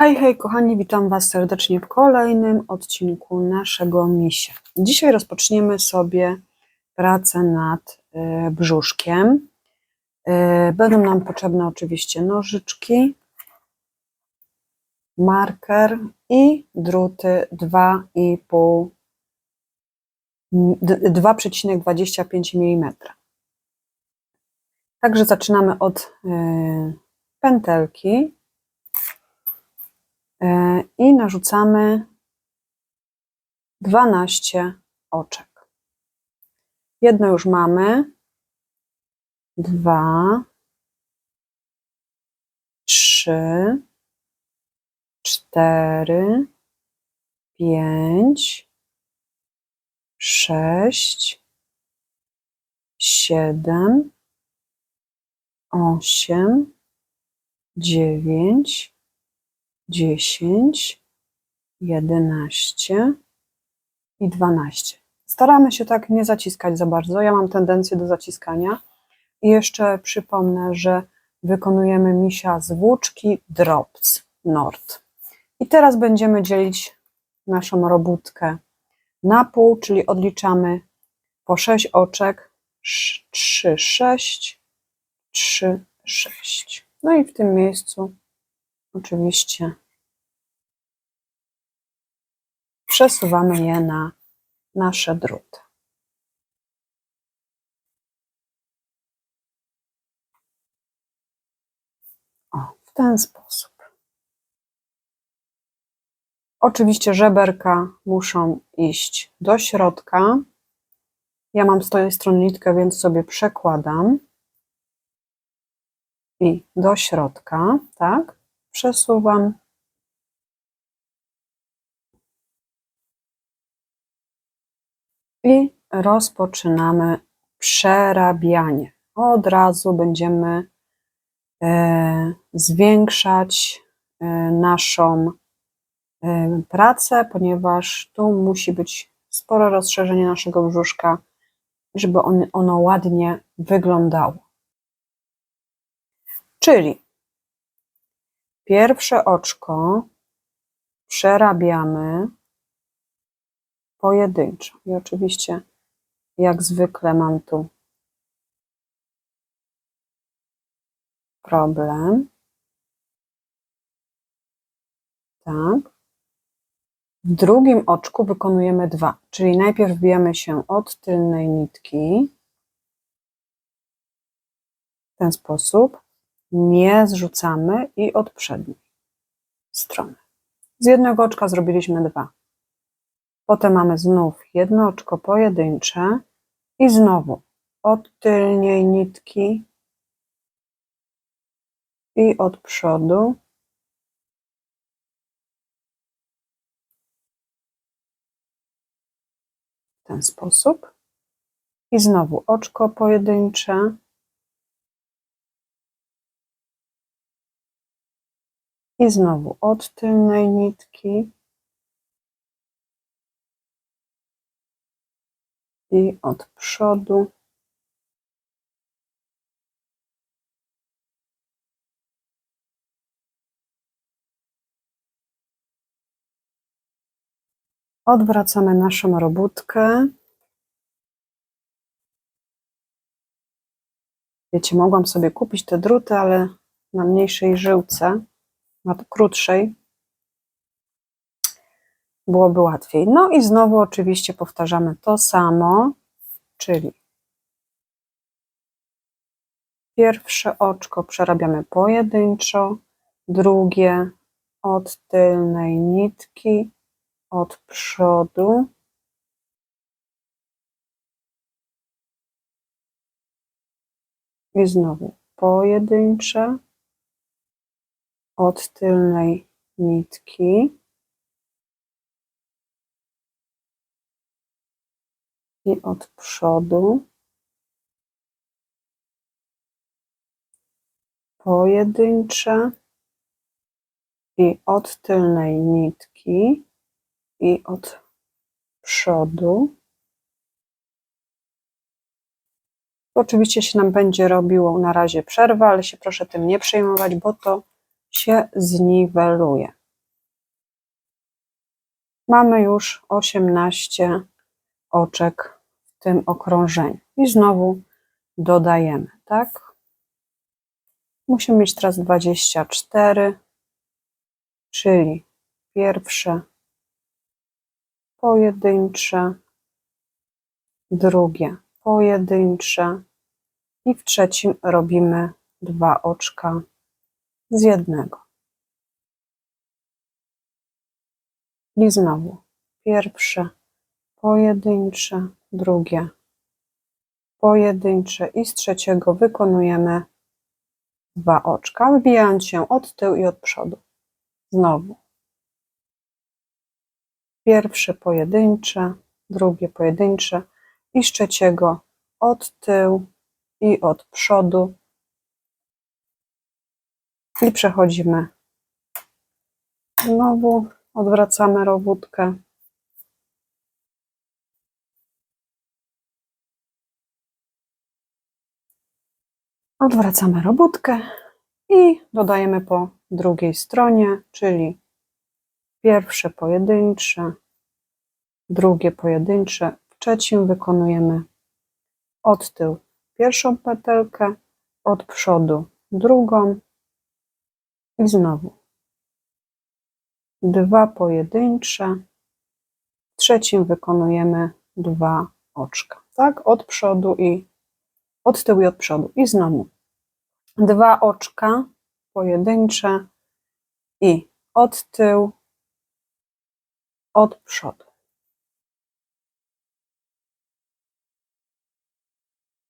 Hej, hej, kochani, witam Was serdecznie w kolejnym odcinku naszego misia. Dzisiaj rozpoczniemy sobie pracę nad y, brzuszkiem. Y, będą nam potrzebne oczywiście nożyczki, marker i druty 2,5 d- 2,25 mm. Także zaczynamy od y, pętelki i narzucamy 12 oczek. Jedno już mamy, dwa, trzy, cztery, pięć, sześć, siedem, osiem, dziewięć, dziesięć, jedenaście i dwanaście. Staramy się tak nie zaciskać za bardzo. Ja mam tendencję do zaciskania. I jeszcze przypomnę, że wykonujemy misia z włóczki Drops Nord. I teraz będziemy dzielić naszą robótkę na pół, czyli odliczamy po 6 oczek, 3, 6, 3, 6. No i w tym miejscu oczywiście przesuwamy je na nasze druty. O, w ten sposób. Oczywiście żeberka muszą iść do środka. Ja mam z tej strony nitkę, więc sobie przekładam i do środka, tak? Przesuwam. I rozpoczynamy przerabianie. Od razu będziemy e, zwiększać e, naszą e, pracę, ponieważ tu musi być spore rozszerzenie naszego brzuszka, żeby on, ono ładnie wyglądało. Czyli pierwsze oczko przerabiamy pojedynczo. I oczywiście, jak zwykle, mam tu problem. Tak. W drugim oczku wykonujemy dwa, czyli najpierw bijemy się od tylnej nitki w ten sposób, nie zrzucamy i od przedniej strony. Z jednego oczka zrobiliśmy dwa. Potem mamy znów jedno oczko pojedyncze i znowu od tylnej nitki i od przodu. W ten sposób. I znowu oczko pojedyncze. I znowu od tylnej nitki. I od przodu. Odwracamy naszą robótkę. Wiecie, mogłam sobie kupić te druty, ale na mniejszej żyłce, na krótszej, byłoby łatwiej. No i znowu oczywiście powtarzamy to samo, czyli pierwsze oczko przerabiamy pojedynczo, drugie od tylnej nitki, od przodu. I znowu pojedyncze od tylnej nitki. I od przodu. Pojedyncze i od tylnej nitki i od przodu. Oczywiście się nam będzie robiło na razie przerwa, ale się proszę tym nie przejmować, bo to się zniweluje. Mamy już 18 oczek w tym okrążeniu. I znowu dodajemy, tak? Musimy mieć teraz 24, czyli pierwsze pojedyncze, drugie pojedyncze i w trzecim robimy dwa oczka z jednego. I znowu pierwsze pojedyncze, drugie pojedyncze i z trzeciego wykonujemy dwa oczka, wybijając się od tyłu i od przodu. Znowu. Pierwsze pojedyncze, drugie pojedyncze i z trzeciego od tyłu i od przodu. I przechodzimy znowu, odwracamy robótkę. Odwracamy robótkę i dodajemy po drugiej stronie, czyli pierwsze pojedyncze, drugie pojedyncze, w trzecim wykonujemy od tyłu pierwszą petelkę, od przodu drugą i znowu. Dwa pojedyncze, w trzecim wykonujemy dwa oczka, tak, od przodu i od tyłu i od przodu. I znowu. Dwa oczka pojedyncze i od tyłu, od przodu.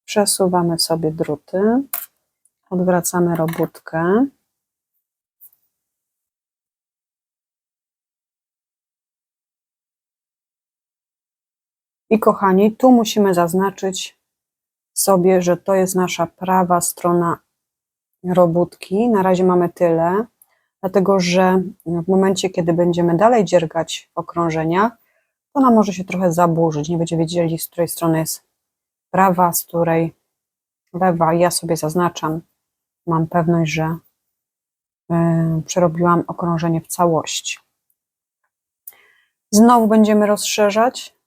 Przesuwamy sobie druty, odwracamy robótkę. I kochani, tu musimy zaznaczyć sobie, że to jest nasza prawa strona robótki. Na razie mamy tyle, dlatego że w momencie, kiedy będziemy dalej dziergać okrążenia, to ona może się trochę zaburzyć. Nie będziemy wiedzieli, z której strony jest prawa, z której lewa. Ja sobie zaznaczam, mam pewność, że yy, przerobiłam okrążenie w całości. Znowu będziemy rozszerzać,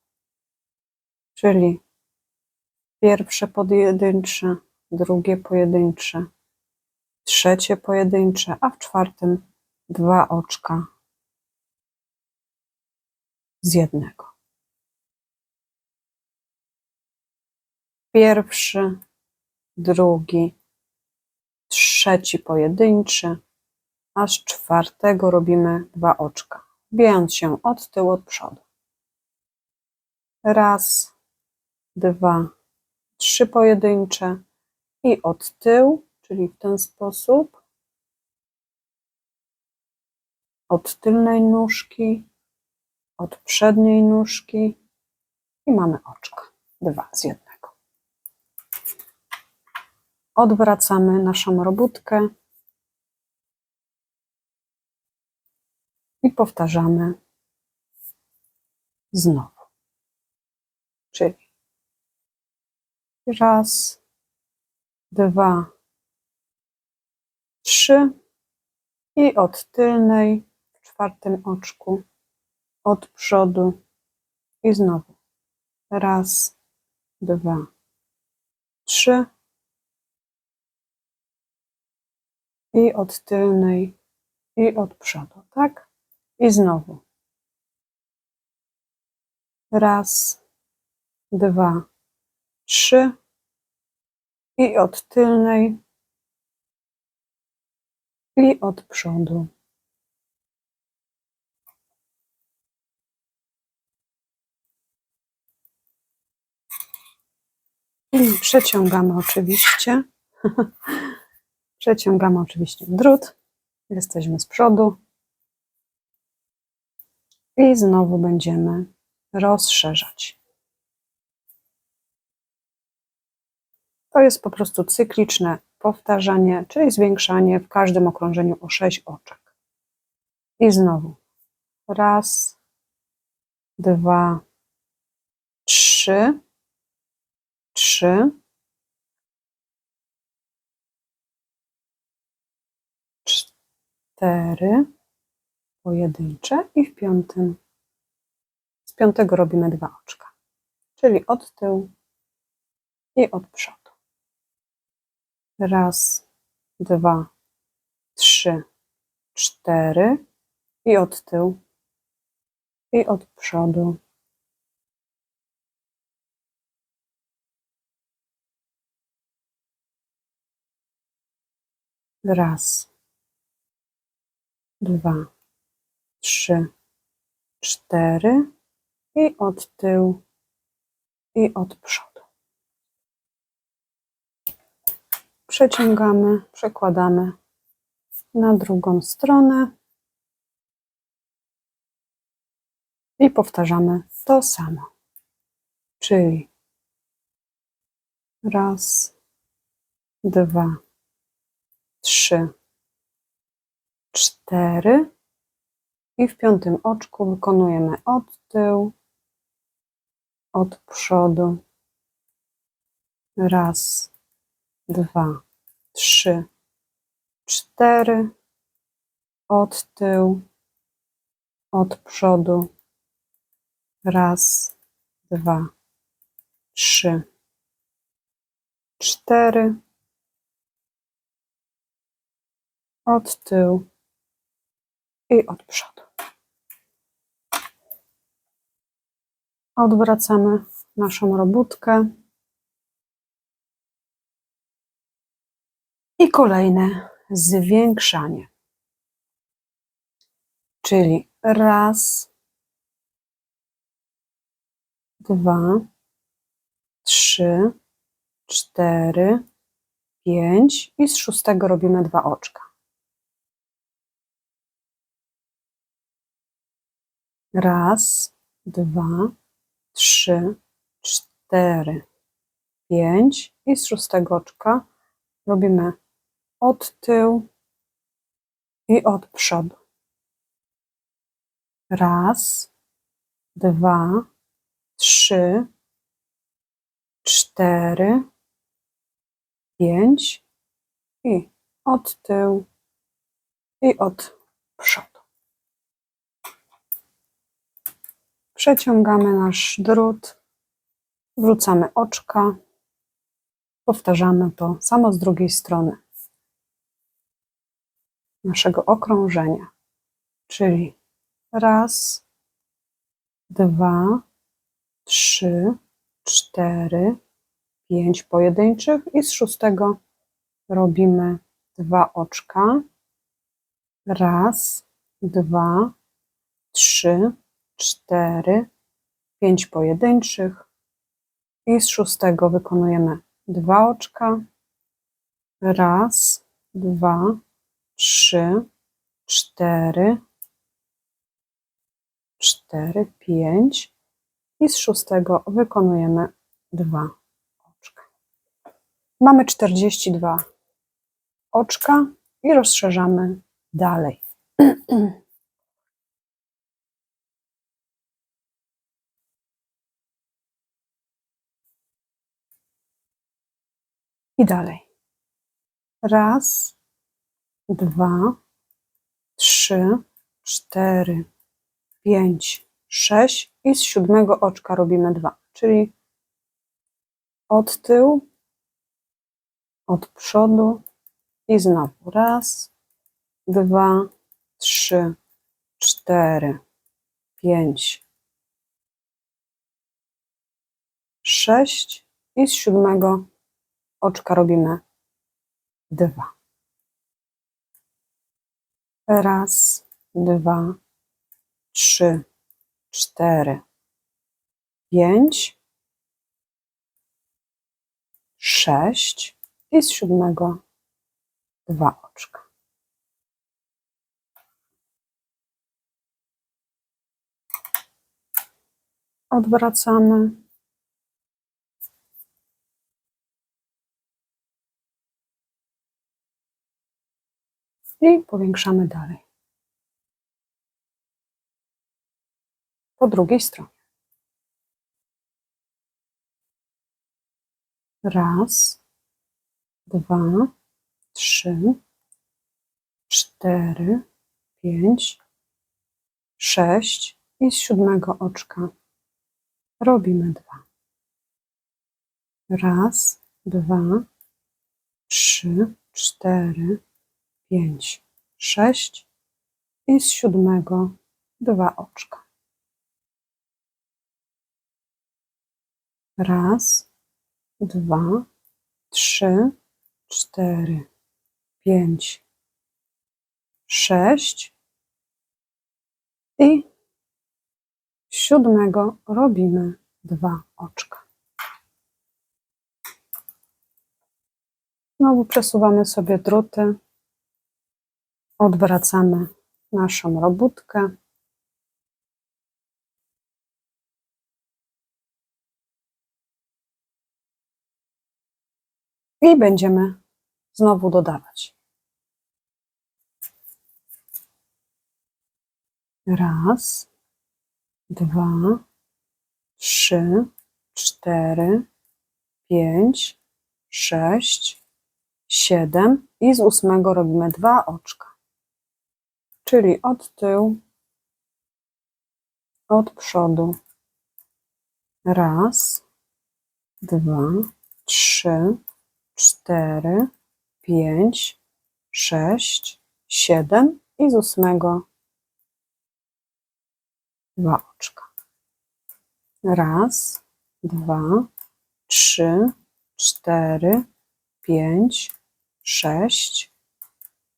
czyli pierwsze pojedyncze, drugie pojedyncze, trzecie pojedyncze, a w czwartym dwa oczka z jednego. Pierwszy, drugi, trzeci pojedynczy, a z czwartego robimy dwa oczka, bijając się od tyłu, od przodu. Raz, dwa, trzy pojedyncze i od tyłu, czyli w ten sposób, od tylnej nóżki, od przedniej nóżki i mamy oczka, dwa z jednego. Odwracamy naszą robótkę i powtarzamy znowu. Czyli raz, dwa, trzy i od tylnej w czwartym oczku, od przodu i znowu raz, dwa, trzy i od tylnej i od przodu, tak? I znowu. Raz, dwa, trzy i od tylnej i od przodu. I przeciągamy oczywiście. Przeciągamy oczywiście drut. Jesteśmy z przodu. I znowu będziemy rozszerzać. To jest po prostu cykliczne powtarzanie, czyli zwiększanie w każdym okrążeniu o 6 oczek. I znowu raz, dwa, trzy, trzy, cztery pojedyncze i w piątym z piątego robimy dwa oczka, czyli od tyłu i od przodu. Raz, dwa, trzy, cztery i od tyłu i od przodu. Raz, dwa, trzy, cztery i od tyłu i od przodu. Przeciągamy, przekładamy na drugą stronę i powtarzamy to samo. Czyli raz, dwa, trzy, cztery i w piątym oczku wykonujemy od tyłu, od przodu. Raz, dwa, trzy, cztery. Od tyłu, od przodu. Raz, dwa, trzy, cztery. Od tyłu i od przodu. Odwracamy naszą robótkę. I kolejne zwiększanie. Czyli raz, dwa, trzy, cztery, pięć i z szóstego robimy dwa oczka. Raz, dwa, trzy, cztery, pięć i z szóstego oczka robimy od tyłu i od przodu. Raz, dwa, trzy, cztery, pięć i od tyłu i od przodu. Przeciągamy nasz drut, wrzucamy oczka, powtarzamy to samo z drugiej strony naszego okrążenia, czyli raz, dwa, trzy, cztery, pięć pojedynczych i z szóstego robimy dwa oczka. Raz, dwa, trzy, cztery, pięć pojedynczych i z szóstego wykonujemy dwa oczka. Raz, dwa, trzy, cztery, cztery, pięć i z szóstego wykonujemy dwa oczka. Mamy 42 oczka i rozszerzamy dalej. I dalej. Raz, dwa, trzy, cztery, pięć, sześć i z siódmego oczka robimy dwa, czyli od tyłu, od przodu i znowu raz, dwa, trzy, cztery, pięć, sześć i z siódmego oczka robimy dwa. Raz, dwa, trzy, cztery, pięć, sześć i z siódmego dwa oczka. Odwracamy. I powiększamy dalej. Po drugiej stronie. Raz, dwa, trzy, cztery, pięć, sześć i z siódmego oczka robimy dwa. Raz, dwa, trzy, cztery, pięć, sześć i z siódmego dwa oczka. Raz, dwa, trzy, cztery, pięć, sześć i z siódmego robimy dwa oczka. Znowu przesuwamy sobie druty, odwracamy naszą robótkę. I będziemy znowu dodawać. Raz, dwa, trzy, cztery, pięć, sześć, siedem i z ósmego robimy dwa oczka. Czyli od tyłu, od przodu. Raz, dwa, trzy, cztery, pięć, sześć, siedem i z ósmego dwa oczka. Raz, dwa, trzy, cztery, pięć, sześć,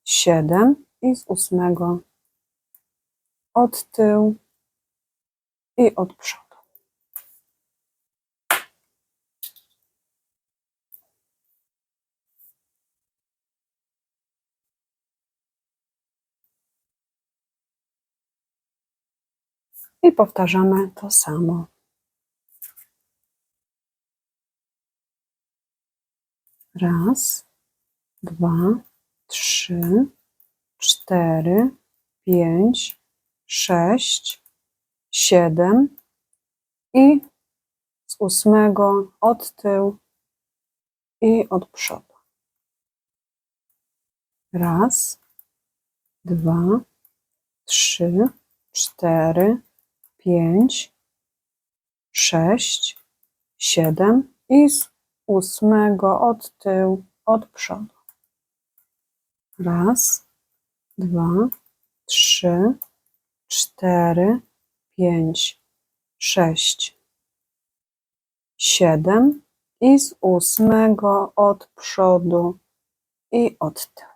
siedem i z ósmego od tyłu i od przodu. I powtarzamy to samo. Raz, dwa, trzy, cztery, pięć, sześć, siedem i z ósmego od tyłu i od przodu. Raz, dwa, trzy, cztery, pięć, sześć, siedem i z ósmego od tyłu, od przodu. Raz, dwa, trzy, cztery, pięć, sześć, siedem i z ósmego od przodu i od tyłu.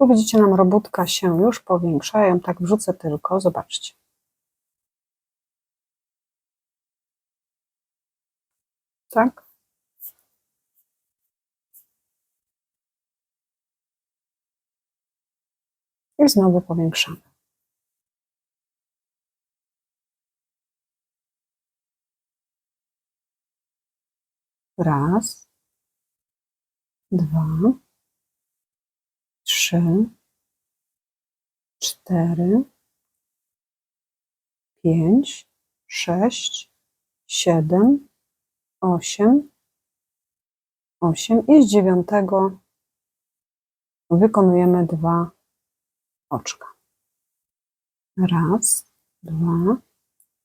Tu widzicie, nam robótka się już powiększa. Ja tak wrzucę tylko, zobaczcie. Tak? I znowu powiększamy. Raz, dwa, trzy, cztery, pięć, sześć, siedem, osiem, osiem i z dziewiątego wykonujemy dwa oczka. Raz, dwa,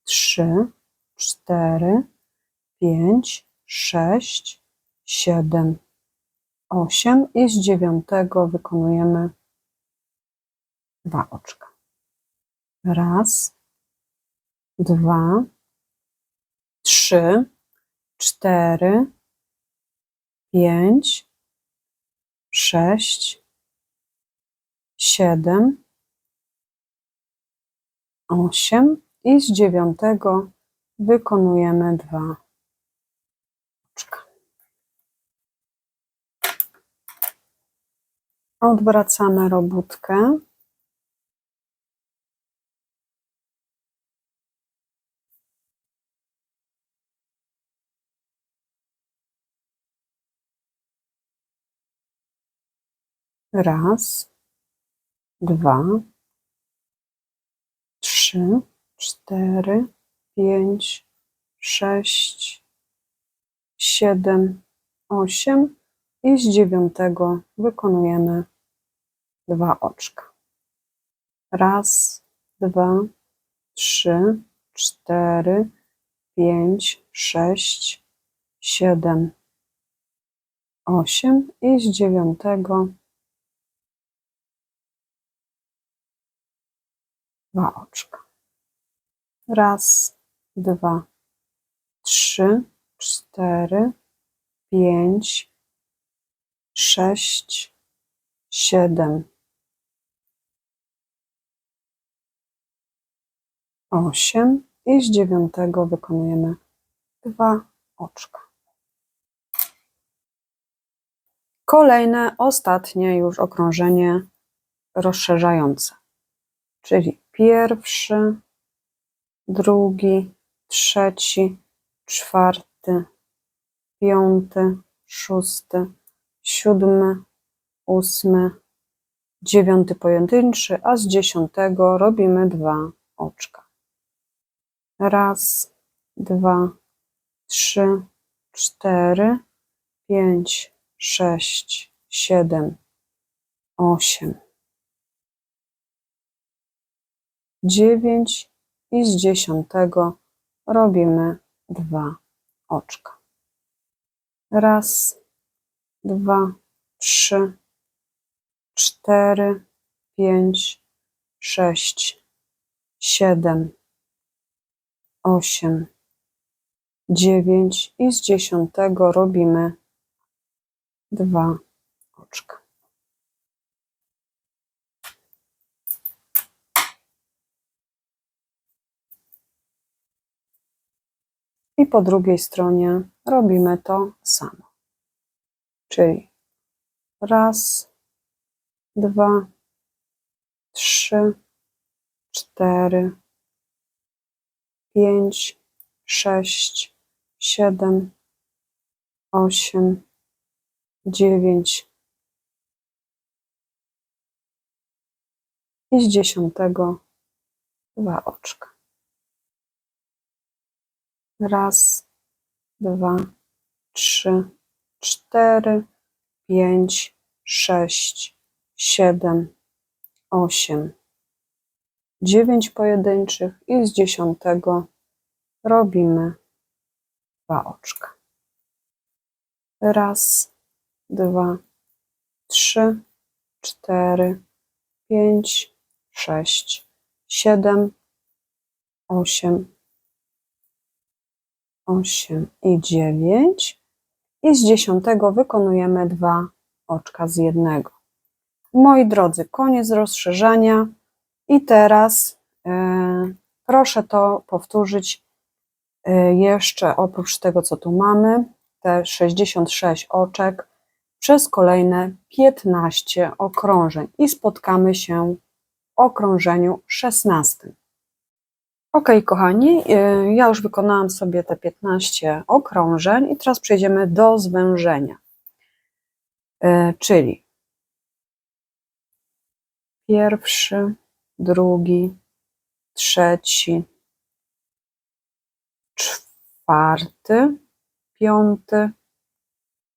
trzy, cztery, pięć, sześć, siedem, osiem i z dziewiątego wykonujemy dwa oczka. Raz, dwa, trzy, cztery, pięć, sześć, siedem, osiem i z dziewiątego wykonujemy dwa oczka. Odwracamy robótkę. Raz, dwa, trzy, cztery, pięć, sześć, siedem, osiem i z dziewiątego wykonujemy dwa oczka. Raz, dwa, trzy, cztery, pięć, sześć, siedem, osiem i z dziewiątego dwa oczka. Raz, dwa, trzy, cztery, pięć, sześć, siedem, osiem i z dziewiątego wykonujemy dwa oczka. Kolejne, ostatnie już okrążenie rozszerzające, czyli pierwszy, drugi, trzeci, czwarty, piąty, szósty, siódmy, ósmy, dziewiąty pojedynczy, a z dziesiątego robimy dwa oczka. Raz, dwa, trzy, cztery, pięć, sześć, siedem, osiem, dziewięć i z dziesiątego robimy dwa oczka. Raz, dwa, trzy, cztery, pięć, sześć, siedem, osiem, dziewięć i z dziesiątego robimy dwa oczka. I po drugiej stronie robimy to samo. Czyli raz, dwa, trzy, cztery, pięć, sześć, siedem, osiem, dziewięć i z dziesiątego dwa oczka. Raz, dwa, trzy, cztery, pięć, sześć, siedem, osiem, dziewięć pojedynczych i z dziesiątego robimy dwa oczka. Raz, dwa, trzy, cztery, pięć, sześć, siedem, osiem, osiem i dziewięć. I z dziesiątego wykonujemy dwa oczka z jednego. Moi drodzy, koniec rozszerzania. I teraz e, proszę to powtórzyć e, jeszcze oprócz tego, co tu mamy, te 66 oczek przez kolejne 15 okrążeń i spotkamy się w okrążeniu 16. Ok, kochani, y, ja już wykonałam sobie te 15 okrążeń i teraz przejdziemy do zwężenia. Y, czyli pierwszy, drugi, trzeci, czwarty, piąty,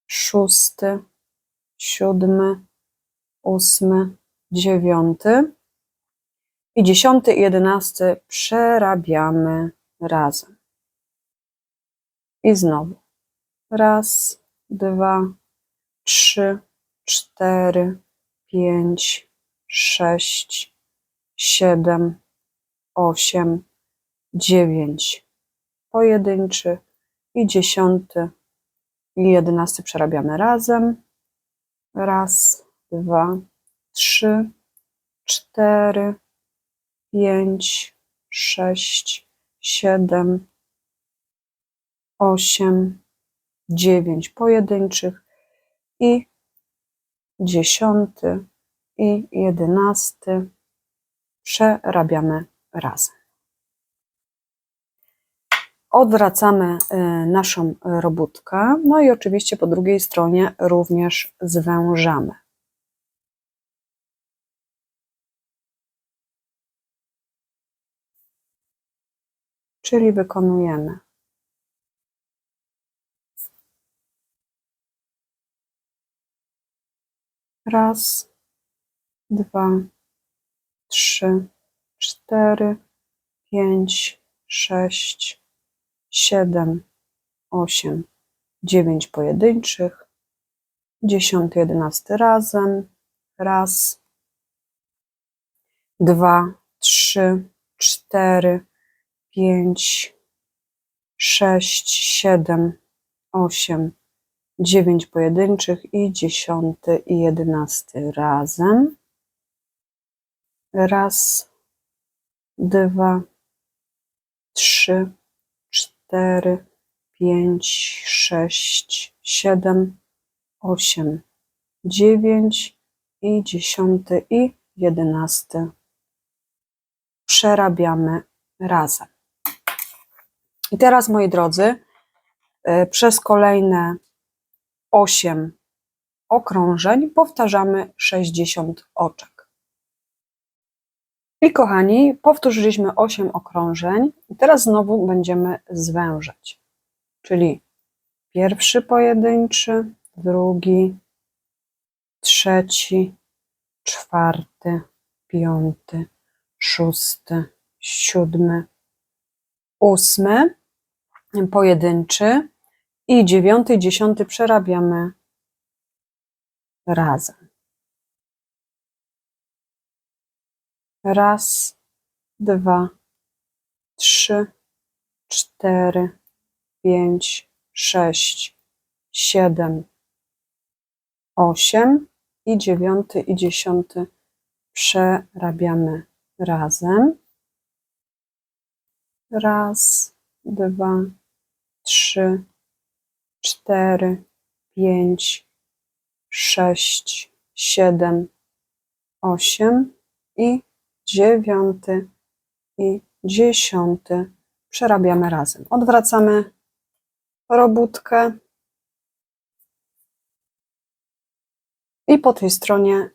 szósty, siódmy, ósmy, dziewiąty i dziesiąty i jedenasty przerabiamy razem. I znowu. Raz, dwa, trzy, cztery, pięć, sześć, siedem, osiem, dziewięć. Pojedynczy i dziesiąty i jedenasty przerabiamy razem. Raz, dwa, trzy, cztery, pięć, sześć, siedem, osiem, dziewięć pojedynczych i dziesiąty i jedenasty przerabiamy razem. Odwracamy y, naszą robótkę, no i oczywiście po drugiej stronie również zwężamy. Czyli wykonujemy Raz, dwa, trzy, cztery, pięć, sześć, siedem, osiem, dziewięć pojedynczych, dziesiąty, jedenasty razem. Raz, dwa, trzy, cztery, pięć, sześć, siedem, osiem, dziewięć pojedynczych i dziesiąty i jedenasty razem. Raz, dwa, trzy, cztery, pięć, sześć, siedem, osiem, dziewięć i dziesiąty i jedenasty przerabiamy razem. I teraz, moi drodzy, y, przez kolejne 8 okrążeń powtarzamy 60 oczek. I kochani, powtórzyliśmy 8 okrążeń, i teraz znowu będziemy zwężać. Czyli pierwszy pojedynczy, drugi, trzeci, czwarty, piąty, szósty, siódmy, ósmy, pojedynczy i dziewiąty i dziesiąty przerabiamy razem. Raz, dwa, trzy, cztery, pięć, sześć, siedem, osiem i dziewiąty i dziesiąty przerabiamy razem. Raz, dwa, trzy, cztery, pięć, sześć, siedem, osiem i dziewiąty i dziesiąty przerabiamy razem. Odwracamy robótkę i po tej stronie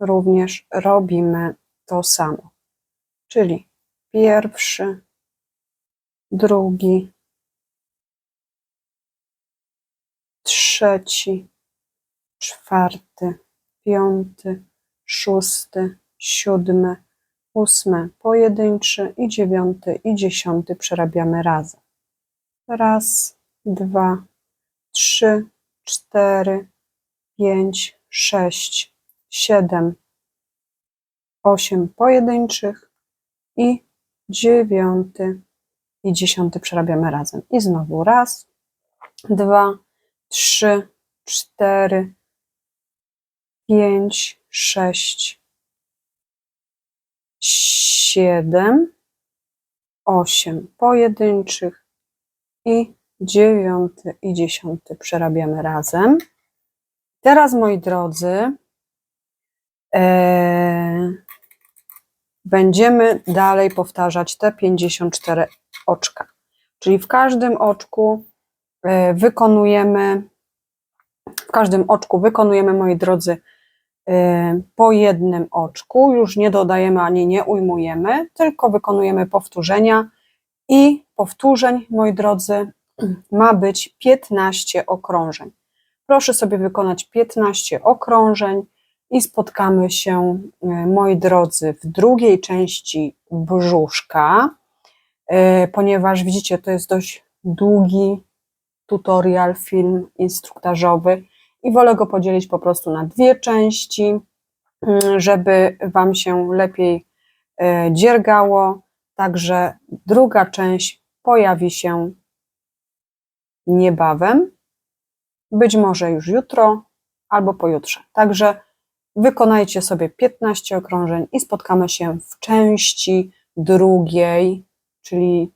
również robimy to samo. Czyli pierwszy, drugi, trzeci, czwarty, piąty, szósty, siódmy, ósmy, pojedynczy i dziewiąty i dziesiąty przerabiamy razem. Raz, dwa, trzy, cztery, pięć, sześć, siedem, osiem pojedynczych i dziewiąty i dziesiąty przerabiamy razem. I znowu raz, dwa, trzy, cztery, pięć, sześć, siedem, osiem pojedynczych i dziewiąty i dziesiąty przerabiamy razem. Teraz, moi drodzy, e, będziemy dalej powtarzać te 54 oczka. Czyli w każdym oczku wykonujemy, w każdym oczku wykonujemy, moi drodzy, e, po jednym oczku. Już nie dodajemy ani nie ujmujemy, tylko wykonujemy powtórzenia i powtórzeń, moi drodzy, ma być 15 okrążeń. Proszę sobie wykonać 15 okrążeń i spotkamy się, e, moi drodzy, w drugiej części brzuszka, ponieważ widzicie, to jest dość długi tutorial, film instruktażowy i wolę go podzielić po prostu na dwie części, mm, żeby Wam się lepiej e, dziergało. Także druga część pojawi się niebawem, być może już jutro albo pojutrze. Także wykonajcie sobie 15 okrążeń i spotkamy się w części drugiej, czyli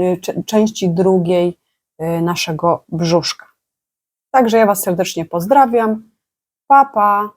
y, części drugiej naszego brzuszka. Także ja Was serdecznie pozdrawiam. Pa, pa.